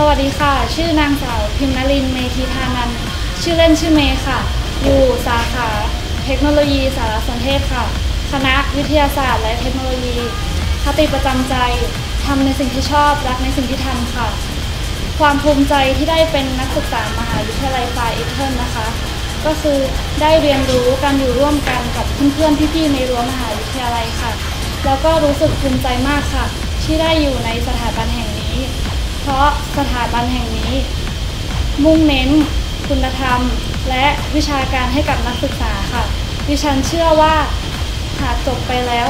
สวัสดีค่ะ ชื่อนางสาวพิมนลินเมธีธานันชื่อเล่นชื่อเมย์ค่ะ อยู่สาขาเทคโนโลยีสารสนเทศค่ะ คณะวิทยาศาสตร์และเทคโนโลยี คติประจำใจทำในสิ่งที่ชอบ รักในสิ่งที่ทำค่ะ ความภูมิใจที่ได้เป็นนักศึกษามหาวิทยาลัยฟาอิเทิลนะคะ ก็คือได้เรียนรู้การอยู่ร่วมกันกับเพื่อนๆพี่ๆในรั้วมหาวิทยาลัยค่ะ แล้วก็รู้สึกภูมิใจมากค่ะ ที่ได้อยู่ในสถาบันแห่งนี้ เพราะสถาบันแห่งนี้ มุ่งเน้น คุณธรรม และวิชาการให้กับนักศึกษาค่ะ ดิฉันเชื่อว่าหากจบไปแล้ว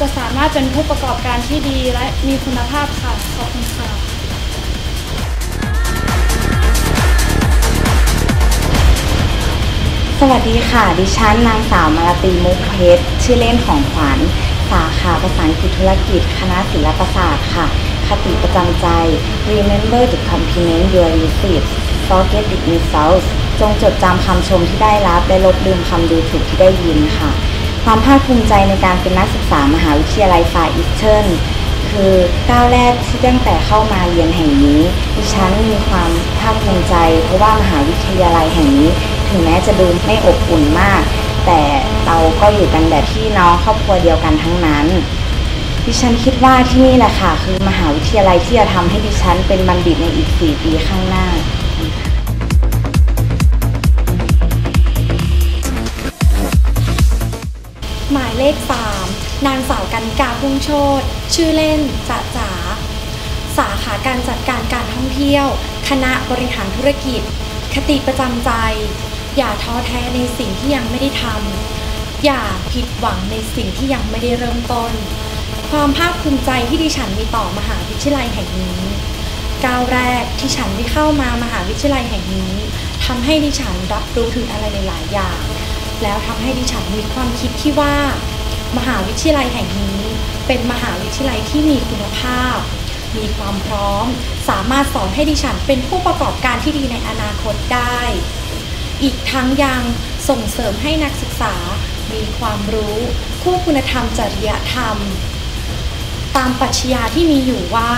จะสามารถเป็นผู้ประกอบการที่ดีและมีคุณภาพค่ะ ขอบคุณค่ะสวัสดีค่ะ ดิฉันนางสาวมาลาตีมุกเพชร ชื่อเล่นของขวัญ สาขาภาษาอังกฤษธุรกิจ คณะศิลปศาสตร์ค่ะ คติประจำใจ Remember the compliment you receive forget the insults จงจดจำคำชมที่ได้รับ และลบลืมคำดูถูกที่ได้ยินค่ะ ความภาคภูมิใจในการเป็นนักศึกษามหาวิทยาลัยฟาอิสเทิร์นคือก้าวแรกที่ตั้งแต่เข้ามาเรียนแห่งนี้ดิฉันมีความภาคภูมิใจ เพราะว่ามหาวิทยาลัยแห่งนี้ ถึงแม้จะดูไม่อบอุ่นมาก แต่เราก็อยู่กันแบบพี่น้องครอบครัวเดียวกันทั้งนั้น ดิฉันคิดว่าที่นี่แหละค่ะ คือมหาวิทยาลัยที่จะทำให้ดิฉันเป็นบัณฑิตในอีก 4 ปีข้างหน้า หมายเลข 3 นางสาวกันกาพุ่งโชตชื่อเล่นจ๋าจ๋าสาขาการจัดการการท่องเที่ยว คณะบริหารธุรกิจ คติประจำใจ อย่าท้อแท้ในสิ่งที่ยังไม่ได้ทำอย่าผิดหวังในสิ่งที่ยังไม่ได้เริ่มต้น ความภาคภูมิใจที่ดิฉันมีต่อมหาวิทยาลัยแห่งนี้ ก้าวแรกที่ฉันได้เข้ามามหาวิทยาลัยแห่งนี้ทำให้ดิฉันรับรู้ถึงอะไรหลาย ๆ อย่าง แล้วทำให้ดิฉันมีความคิดที่ว่า มหาวิทยาลัยแห่งนี้ เป็นมหาวิทยาลัยที่มีคุณภาพ มีความพร้อม สามารถสอนให้ดิฉันเป็นผู้ประกอบการที่ดีในอนาคตได้ อีกทั้งยังส่งเสริมให้นักศึกษา มีความรู้ คู่คุณธรรมจริยธรรม ตามปรัชญาที่มีอยู่ว่า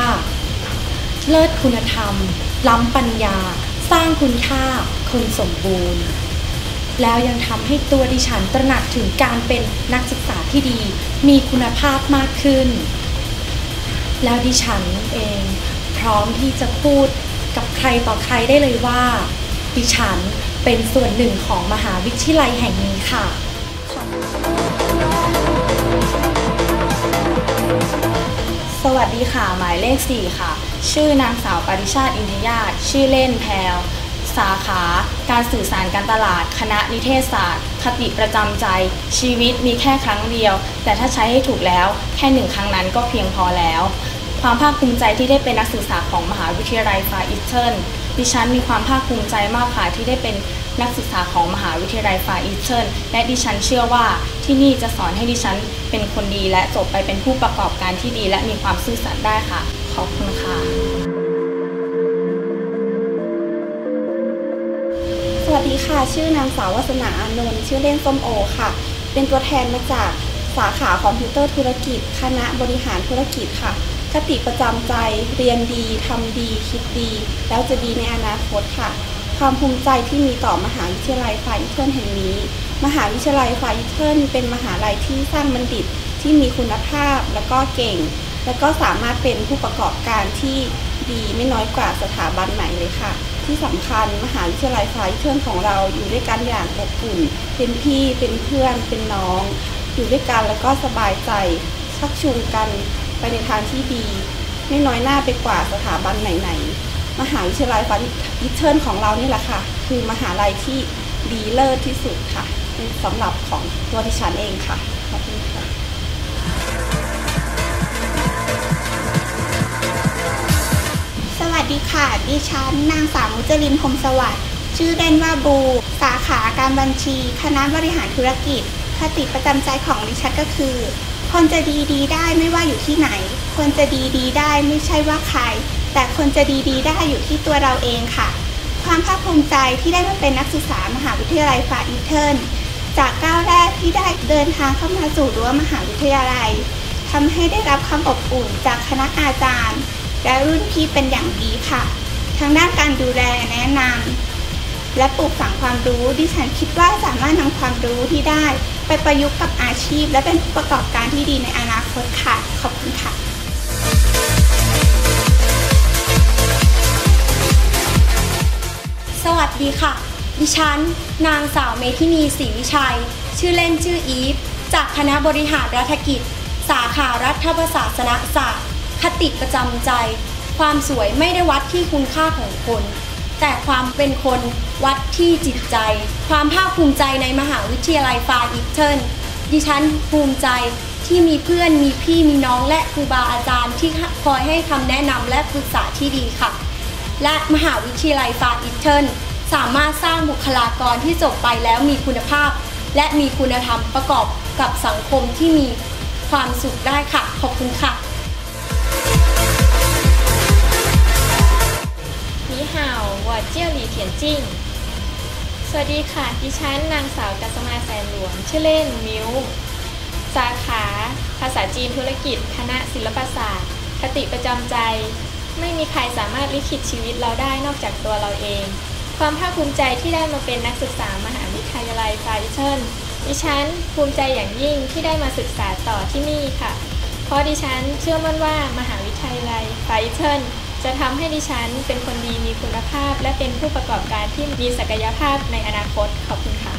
เลิศคุณธรรม ล้ำปัญญา สร้างคุณค่าคนสมบูรณ์ แล้วยังทำให้ตัวดิฉันตระหนักถึงการเป็นนักศึกษาที่ดี มีคุณภาพมากขึ้น แล้วดิฉันเองพร้อมที่จะพูดกับใครต่อใครได้เลยว่า ดิฉันเป็นส่วนหนึ่งของมหาวิทยาลัยแห่งนี้ค่ะ สวัสดีค่ะ หมายเลข 4 ค่ะ ชื่อนางสาวปริชาติอินทยาตชื่อเล่นแพลวสาขา การสื่อสารการตลาด คณะนิเทศศาสตร์ คติประจำใจ ชีวิตมีแค่ครั้งเดียว แต่ถ้าใช้ให้ถูกแล้ว แค่หนึ่งครั้งนั้นก็เพียงพอแล้ว ความภาคภูมิใจที่ได้เป็นนักศึกษาของมหาวิทยาลัยฟาอิสเทิร์น ดิฉันมีความภาคภูมิใจมากค่ะที่ได้เป็นนักศึกษาของมหาวิทยาลัยฟาอิสเทิร์นและดิฉันเชื่อว่าที่นี่จะสอนให้ดิฉันเป็นคนดีและจบไปเป็นผู้ประกอบการที่ดี และมีความซื่อสัตย์ได้ค่ะ ขอบคุณค่ะ สวัสดีค่ะ ชื่อนางสาววัสนาอานนท์ชื่อเล่นส้มโอค่ะ เป็นตัวแทนมาจากสาขาคอมพิวเตอร์ธุรกิจ คณะบริหารธุรกิจค่ะ คติประจำใจ เรียนดีทำดี คิดดี แล้วจะดีในอนาคตค่ะ ความภูมิใจที่มีต่อมหาวิทยาลัยฟาอิเทิร์นแห่งนี้ มหาวิทยาลัยฟาอิเทิร์นเป็นมหาลัยที่สร้างบัณฑิตที่มีคุณภาพแล้วก็เก่ง แล้วก็สามารถเป็นผู้ประกอบการที่ดีไม่น้อยกว่าสถาบันไหนเลยค่ะ ที่สำคัญมหาวิทยาลัยฟาอิเทิร์นของเราอยู่ด้วยกันอย่างอบอุ่นเป็นพี่เป็นเพื่อนเป็นน้อง อยู่ด้วยกันแล้วก็สบายใจชักจูงกัน ไปในทางที่ดี ไม่น้อยหน้าไปกว่าสถาบันไหนๆ มหาวิทยาลัยฟาอิเทิร์นของเรานี่แหละค่ะ คือมหาลัยที่ดีเลิศที่สุดค่ะสำหรับของตัวดิฉันเองค่ะ ขอบคุณค่ะสวัสดีค่ะ ดิฉันนางสาวมุจลินพรมสวัสดิ์ ชื่อเล่นว่าบู สาขาการบัญชี คณะบริหารธุรกิจ คติประจำใจของดิฉันก็คือ คนจะดีดีได้ไม่ว่าอยู่ที่ไหน คนจะดีดีได้ไม่ใช่ว่าใคร แต่คนจะดีดีได้อยู่ที่ตัวเราเองค่ะ ความภาคภูมิใจที่ได้มาเป็นนักศึกษามหาวิทยาลัยฟาอีเทิร์นจากก้าวแรกที่ได้เดินทางเข้ามาสู่รั้วมหาวิทยาลัยทำให้ได้รับความอบอุ่นจากคณะอาจารย์ และรุ่นพี่เป็นอย่างดีค่ะทั้งด้านการดูแลแนะนำ และปลูกฝังความรู้ ดิฉันคิดว่าสามารถนำความรู้ที่ได้ ไปประยุกต์กับอาชีพ และเป็นผู้ประกอบการที่ดีในอนาคตค่ะ ขอบคุณค่ะสวัสดีค่ะ ดิฉัน นางสาวเมธินีศรีวิชัย ชื่อเล่นชื่ออีฟ จากคณะบริหารรัฐกิจ สาขารัฐประศาสนศาสตร์ คติประจำใจ ความสวยไม่ได้วัดที่คุณค่าของคน แต่ความเป็นคนวัดที่จิตใจ ความภาคภูมิใจในมหาวิทยาลัยฟาอีเทิร์นดิฉันภูมิใจที่มีเพื่อนมีพี่มีน้องและครูบาอาจารย์ที่คอยให้คำแนะนำและปรึกษาที่ดีค่ะ และมหาวิทยาลัยฟาอิเทิร์นสามารถสร้างบุคลากรที่จบไปแล้วมีคุณภาพ และมีคุณธรรมประกอบกับสังคมที่มีความสุขได้ค่ะ ขอบคุณค่ะ เจี้ยวหลีเทียนจิงสวัสดีค่ะ ดิฉันนางสาวกัสมาแสนหลวง ชื่อเล่นมิวสาขา ภาษาจีนธุรกิจ คณะศิลปศาสตร์ คติประจำใจ ไม่มีใครสามารถลิขิตชีวิตเราได้นอกจากตัวเราเอง ความภาคภูมิใจที่ได้มาเป็นนักศึกษามหาวิทยาลัยฟาริเชนดิฉันภูมิใจอย่างยิ่งที่ได้มาศึกษาต่อที่นี่ค่ะ เพราะดิฉันเชื่อมั่นว่ามหาวิทยาลัยฟาไฟเทน จะทำให้ดิฉันเป็นคนดีมีคุณภาพ และเป็นผู้ประกอบการที่มีศักยภาพในอนาคตขอบคุณค่ะ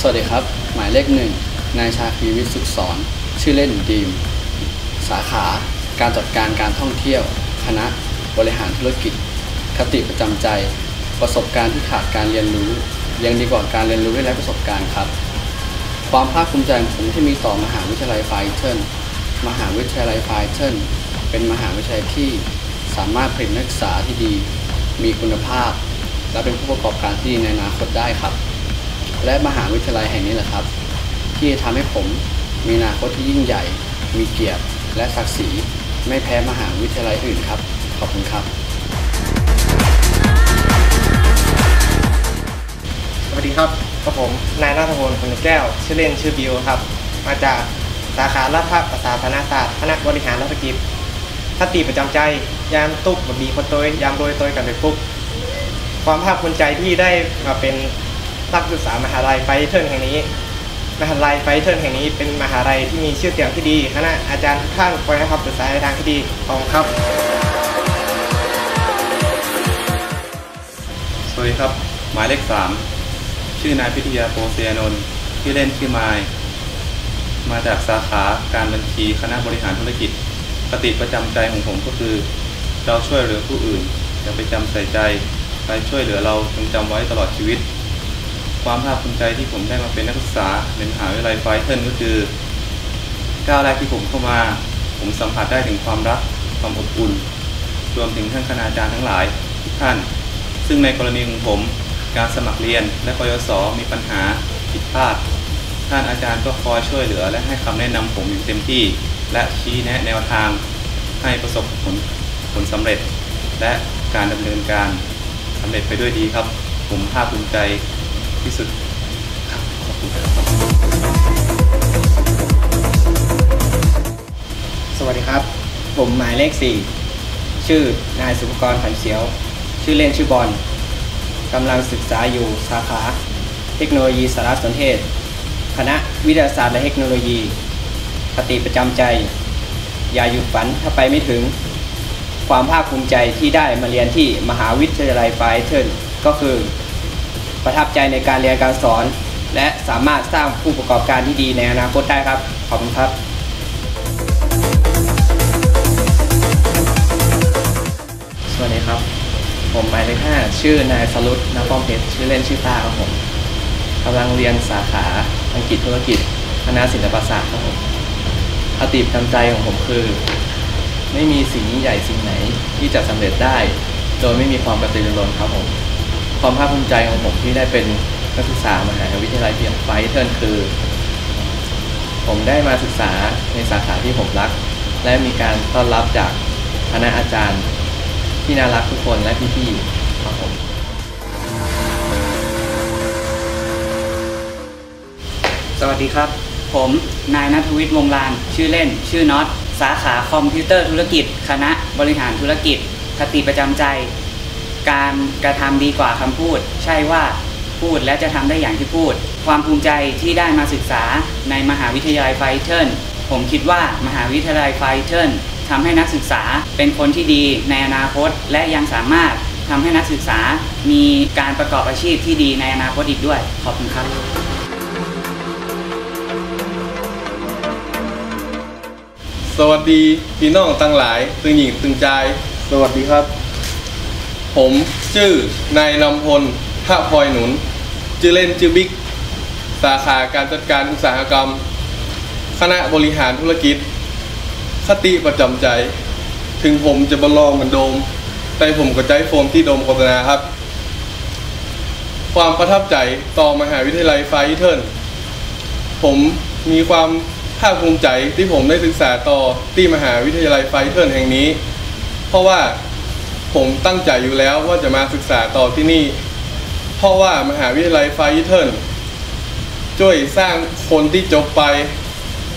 สวัสดีครับ หมายเลขหนึ่งนายชาคีวิทย์สุขสอน ชื่อเล่นดีม สาขา การจัดการการท่องเที่ยว คณะ บริหารธุรกิจ คติประจำใจ ประสบการณ์ที่ขาดการเรียนรู้ ยังดีกว่าการเรียนรู้ได้ไร้ประสบการณ์ครับ ความภาคภูมิใจของผมที่มีต่อมหาวิทยาลัยไฟเทิลมหาวิทยาลัยไฟเทิลเป็นมหาวิทยาลัยที่สามารถผลิตนักศึกษาที่ดี มีคุณภาพ และเป็นผู้ประกอบการที่ดีในอนาคตได้ครับ และมหาวิทยาลัยแห่งนี้แหละครับ ที่จะทำให้ผมมีอนาคตที่ยิ่งใหญ่ มีเกียรติ และศักดิ์ศรีไม่แพ้มหาวิทยาลัยอื่นครับ ขอบคุณครับ สวัสดีครับกับผมนายนาถพลคุณแก้ว ชื่อเล่นชื่อบิวครับ มาจากสาขารัฐประศาสนศาสตร์คณะบริหารรัฐกิจคติประจำใจ ยามตุกบดีคนโตยยามโดยโตยกันไปปุ๊บความภาคภูมิใจที่ได้มาเป็นนักศึกษามหาลัยไฟเทิร์นแห่งนี้ มหาลัยไฟเทิร์นแห่งนี้เป็นมหาลัยที่มีชื่อเสียงที่ดีคณะอาจารย์ทุกท่านคอยให้คำปรึกษาในทางที่ดีขอบครับ สวัสดีครับ หมายเลขสามชื่อนายพิทยาโปเซียนนท์ชื่เล่นชื่อไมายมาจากสาขาการบัญชีคณะบริหารธุรกิจคติประจำใจของผมก็คือ เราช่วยเหลือผู้อื่นอย่าไปจำใส่ใจใครช่วยเหลือเราจงจำไว้ตลอดชีวิต ความภาคภูมิใจที่ผมได้มาเป็นนักศึกษาในมหาวิทยาลัยไฟเทิลก็คือก้าวแรกที่ผมเข้ามา ผมสัมผัสได้ถึงความรักความอบอุ่น รวมถึงท่านคณาจารย์ทั้งหลายทุกท่าน ซึ่งในกรณีของผมการสมัครเรียนและกยศมีปัญหาผิดพลาด ท่านอาจารย์ก็คอยช่วยเหลือ และให้คำแนะนำผมอยู่เต็มที่ และชี้แนะแนวทางให้ประสบผลผลสำเร็จ และการดำเนินการสำเร็จไปด้วยดีครับ ผมภาคภูมิใจ ที่สุดครับขอบคุณครับสวัสดีครับ ผมหมายเลข 4 ชื่อนายสุภกรขันเขียว ชื่อเล่นชื่อบอลกำลังศึกษาอยู่สาขา เทคโนโลยีสารสนเทศ คณะวิทยาศาสตร์และเทคโนโลยี คติประจำใจ อย่าหยุดฝันถ้าไปไม่ถึง ความภาคภูมิใจที่ได้มาเรียนที่มหาวิทยาลัยไฟเทิร์นก็คือ ประทับใจในการเรียนการสอน และสามารถสร้างผู้ประกอบการที่ดีในอนาคตได้ครับ ขอบคุณครับ สวัสดีครับ ผมหมายเลขห้าชื่อนายสรุตนป้อมเพชรชื่อเล่นชื่อตาครับผมกำลังเรียนสาขาอังกฤษธุรกิจคณะศิลปศาสตร์ครับผมคติประจำใจของผมคือ ไม่มีสิ่งยิ่งใหญ่สิ่งไหนที่จะสำเร็จได้ โดยไม่มีความกระตือรือร้นครับผม ความภาคภูมิใจของผมที่ได้เป็นนักศึกษามหาวิทยาลัยเพียงไฟเทิร์นคือ ผมได้มาศึกษาในสาขาที่ผมรัก และมีการต้อนรับจากคณะอาจารย์ที่น่ารักทุกคนและพี่ๆครับผมสวัสดีครับ ผมนายนัทวิทย์วงลาน ชื่อเล่น ชื่อน็อต สาขาคอมพิวเตอร์ธุรกิจ คณะบริหารธุรกิจ คติประจำใจ การกระทำดีกว่าคำพูด ใช่ว่าพูดและจะทำได้อย่างที่พูด ความภูมิใจที่ได้มาศึกษาในมหาวิทยาลัยไฟเทิร์นผมคิดว่ามหาวิทยาลัยไฟเทิร์นทำให้นักศึกษาเป็นคนที่ดีในอนาคต และยังสามารถทำให้นักศึกษามีการประกอบอาชีพที่ดีในอนาคตอีกด้วย ขอบคุณครับสวัสดีพี่น้องตั้งหลายตึงหญิงตึงใจ สวัสดีครับ ผมชื่อนายนำพลพระพลอยหนุน ชื่อเล่นชื่อบิ๊ก สาขาการจัดการอุตสาหกรรม คณะบริหารธุรกิจ คติประจำใจ ถึงผมจะบลองเหมือนโดม แต่ผมก็ใจโฟมที่โดมโฆษณาครับ ความประทับใจต่อมหาวิทยาลัยไฟเทิร์นผมมีความภาคภูมิใจที่ผมได้ศึกษาต่อที่มหาวิทยาลัยไฟเทิร์นแห่งนี้ เพราะว่า ผมตั้งใจอยู่แล้วว่าจะมาศึกษาต่อที่นี่ เพราะว่ามหาวิทยาลัยไฟเทิร์นช่วยสร้างคนที่จบไป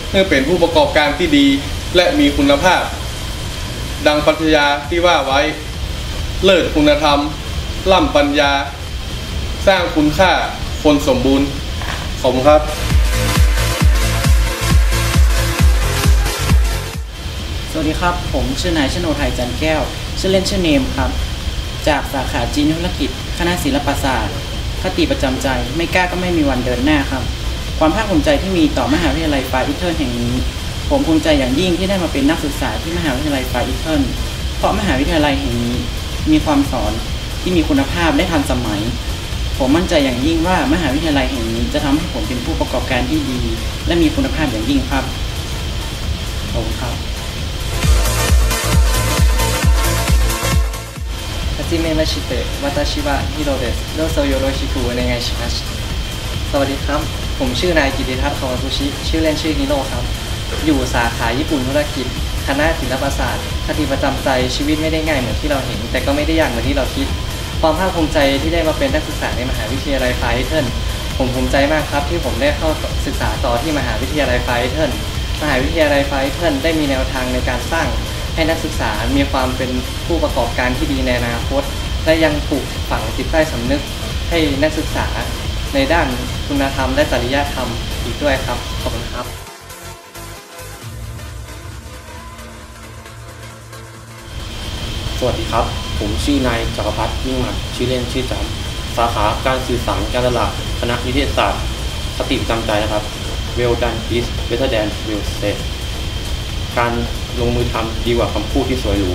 เพื่อเป็นผู้ประกอบการที่ดีและมีคุณภาพ ดังปรัชญาที่ว่าไว้ เลิศคุณธรรม ล่ำปัญญา สร้างคุณค่าคนสมบูรณ์ ขอบคุณครับ สวัสดีครับ ผมชื่อนายชโนไทยจันแก้ว ชื่อเล่นชื่อเนมครับ จากสาขาจีนธุรกิจ คณะศิลปศาสตร์ คติประจำใจ ไม่กล้าก็ไม่มีวันเดินหน้าครับ ความภาคภูมิใจที่มีต่อมหาวิทยาลัยฟาอิทเทิร์นแห่งนี้ ผมภูมิใจอย่างยิ่งที่ได้มาเป็นนักศึกษาที่มหาวิทยาลัยฟาอิทเทิร์นเพราะมหาวิทยาลัยแห่งนี้ มีความสอนที่มีคุณภาพและทันสมัย ผมมั่นใจอย่างยิ่งว่ามหาวิทยาลัยแห่งนี้ จะทำให้ผมเป็นผู้ประกอบการที่ดี และมีคุณภาพอย่างยิ่งครับขอบคุณครับ めまして、私はヒロです。どうぞよろしくお願いします。สวัสดีครับ ผมชื่อนายกิติทัศน์คาวาซุชิ ชื่อเล่นชื่อฮิโร่ครับ อยู่สาขาญี่ปุ่นธุรกิจ คณะศิลปศาสตร์ คติประจำใจชีวิตไม่ได้ง่ายเหมือนที่เราเห็น แต่ก็ไม่ได้ยากเหมือนที่เราคิด ความภาคภูมิใจที่ได้มาเป็นนักศึกษาในมหาวิทยาลัยไฟเทิร์นผมภูมิใจมากครับที่ผมได้เข้าศึกษาต่อที่มหาวิทยาลัยไฟเทิร์นมหาวิทยาลัยไฟเทิร์นได้มีแนวทางในการสร้าง ให้นักศึกษามีความเป็นผู้ประกอบการที่ดีในอนาคต และยังปลูกฝังจิตใต้สำนึก ให้นักศึกษาในด้านคุณธรรมและจริยธรรมอีกด้วยครับ ขอบคุณครับสวัสดีครับ ผมชื่อนายจักรพัฒน์ยิ่งหมัดชื่อเล่นชื่อจำสาขาการสื่อสารการตลาดคณะนิเทศศาสตร์คติประจำใจนะครับ Well done is better than well said การ ลงมือทำดีกว่าคำพูดที่สวยหรู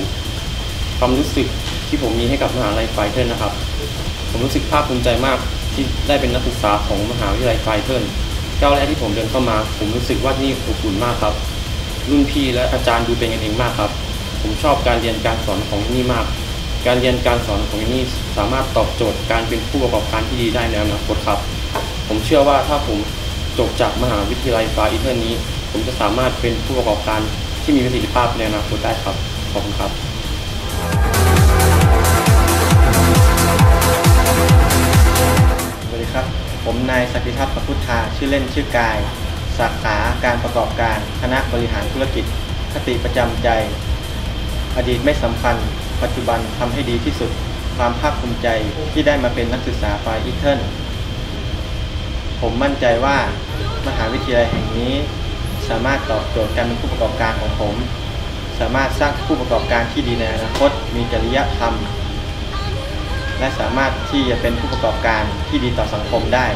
ความรู้สึกที่ผมมีให้กับมหาลัยไฟเทิร์นนะครับ ผมรู้สึกภาคภูมิใจมากที่ได้เป็นนักศึกษาของมหาวิทยาลัยไฟเทิร์นก้าวแรกที่ผมเดินเข้ามา ผมรู้สึกว่านี่อบอุ่นมากครับ รุ่นพี่และอาจารย์ดูเป็นกันเองมากครับ ผมชอบการเรียนการสอนของนี่มาก การเรียนการสอนของนี่สามารถตอบโจทย์การเป็นผู้ประกอบการที่ดีได้ในอนาคตครับ ผมเชื่อว่าถ้าผมจบจากมหาวิทยาลัยฟาอีเทอร์นี้ ผมจะสามารถเป็นผู้ประกอบการ ที่มีประสิทธิภาพในอนาคตได้ครับ ขอบคุณครับ สวัสดีครับ ผมนายสักิทัพย์ประพุทธาชื่อเล่นชื่อกาย สาขาการประกอบการคณะบริหารธุรกิจ คติประจำใจ อดีตไม่สำคัญ ปัจจุบันทำให้ดีที่สุด ความภาคภูมิใจที่ได้มาเป็นนักศึกษาฝ่ายอีเทิร์นผมมั่นใจว่ามหาวิทยาลัยแห่งนี้ สามารถตอบโจทย์การเป็นผู้ประกอบการของผม สามารถสร้างผู้ประกอบการที่ดีในอนาคต มีจริยธรรม และสามารถที่จะเป็นผู้ประกอบการที่ดีต่อสังคมได้